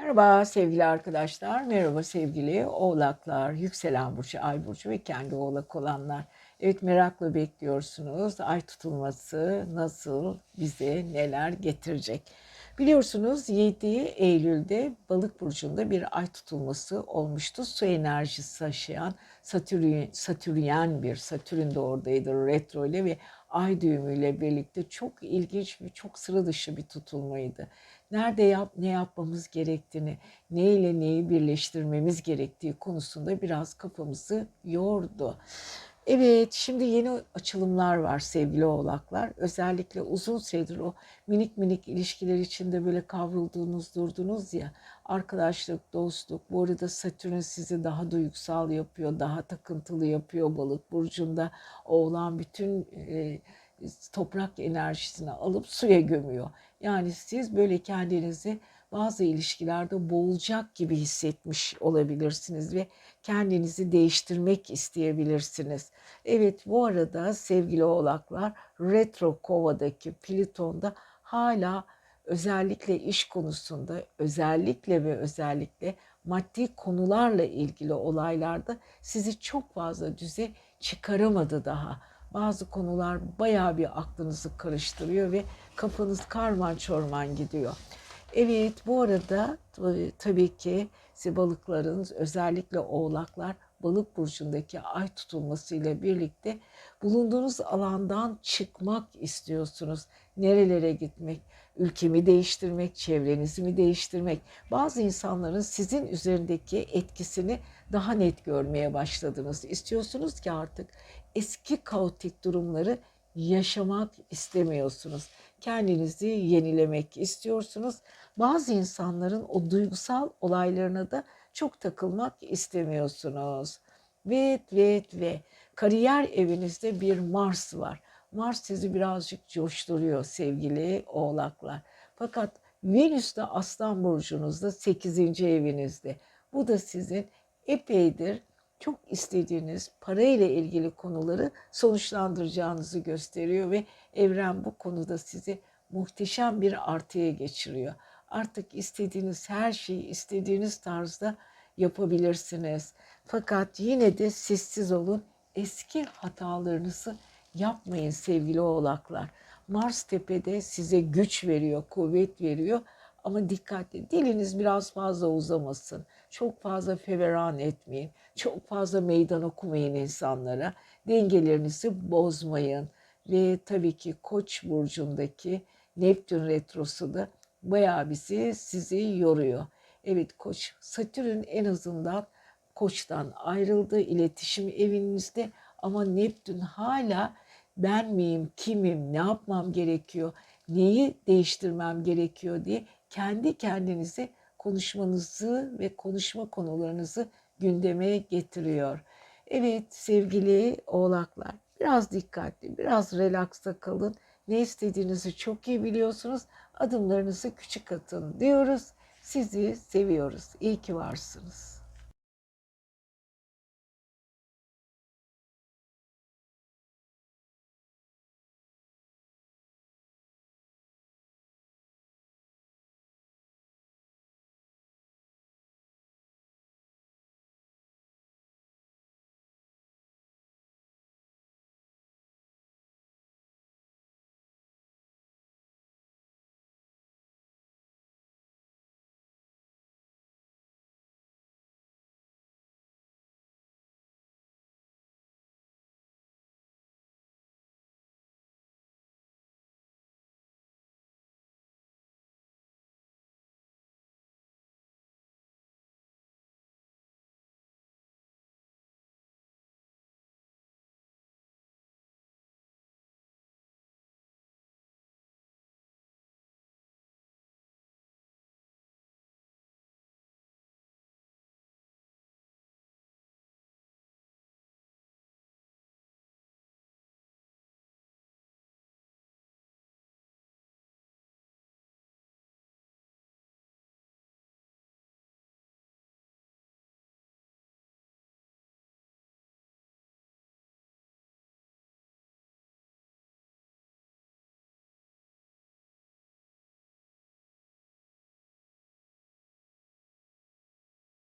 Merhaba sevgili arkadaşlar, merhaba sevgili oğlaklar, yükselen burcu, ay burcu ve kendi oğlak olanlar. Evet merakla bekliyorsunuz. Ay tutulması nasıl, bize neler getirecek? Biliyorsunuz 7 Eylül'de Balık burcunda bir ay tutulması olmuştu. Su enerjisi taşıyan Satürn, Satüryen bir, Satürn de oradaydı retro ile ve ay düğümüyle birlikte çok ilginç ve çok sıra dışı bir tutulmaydı nerede yap, ne yapmamız gerektiğini, ne ile neyi birleştirmemiz gerektiği konusunda biraz kafamızı yordu. Evet, şimdi yeni açılımlar var sevgili oğlaklar. Özellikle uzun süredir o minik minik ilişkiler içinde böyle kavrulduğunuz, durdunuz ya. Arkadaşlık, dostluk. Bu arada Satürn sizi daha duygusal yapıyor, daha takıntılı yapıyor balık burcunda. Oğlan bütün e, toprak enerjisini alıp suya gömüyor. Yani siz böyle kendinizi bazı ilişkilerde boğulacak gibi hissetmiş olabilirsiniz ve kendinizi değiştirmek isteyebilirsiniz. Evet bu arada sevgili oğlaklar retro kovadaki Plüton'da hala özellikle iş konusunda özellikle ve özellikle maddi konularla ilgili olaylarda sizi çok fazla düze çıkaramadı daha bazı konular bayağı bir aklınızı karıştırıyor ve kafanız karman çorman gidiyor. Evet bu arada e, tabii ki balıkların özellikle oğlaklar balık burcundaki ay tutulmasıyla birlikte bulunduğunuz alandan çıkmak istiyorsunuz. Nerelere gitmek, ülkemi değiştirmek, çevrenizi mi değiştirmek. Bazı insanların sizin üzerindeki etkisini daha net görmeye başladınız. İstiyorsunuz ki artık eski kaotik durumları yaşamak istemiyorsunuz. Kendinizi yenilemek istiyorsunuz. Bazı insanların o duygusal olaylarına da çok takılmak istemiyorsunuz. Ve ve ve kariyer evinizde bir Mars var. Mars sizi birazcık coşturuyor sevgili oğlaklar. Fakat Venüs de Aslan burcunuzda 8. evinizde. Bu da sizin epeydir çok istediğiniz parayla ilgili konuları sonuçlandıracağınızı gösteriyor ve evren bu konuda sizi muhteşem bir artıya geçiriyor. Artık istediğiniz her şeyi istediğiniz tarzda yapabilirsiniz. Fakat yine de sessiz olun. Eski hatalarınızı yapmayın sevgili oğlaklar. Mars tepede size güç veriyor, kuvvet veriyor ama dikkatli diliniz biraz fazla uzamasın. Çok fazla feveran etmeyin. Çok fazla meydan okumayın insanlara. Dengelerinizi bozmayın. Ve tabii ki Koç burcundaki Neptün retrosu da bayağı bizi sizi yoruyor. Evet Koç Satürn en azından Koç'tan ayrıldı iletişim evinizde ama Neptün hala ben miyim, kimim, ne yapmam gerekiyor, neyi değiştirmem gerekiyor diye kendi kendinize konuşmanızı ve konuşma konularınızı gündeme getiriyor. Evet sevgili oğlaklar biraz dikkatli, biraz relaksta kalın. Ne istediğinizi çok iyi biliyorsunuz. Adımlarınızı küçük atın diyoruz. Sizi seviyoruz. İyi ki varsınız.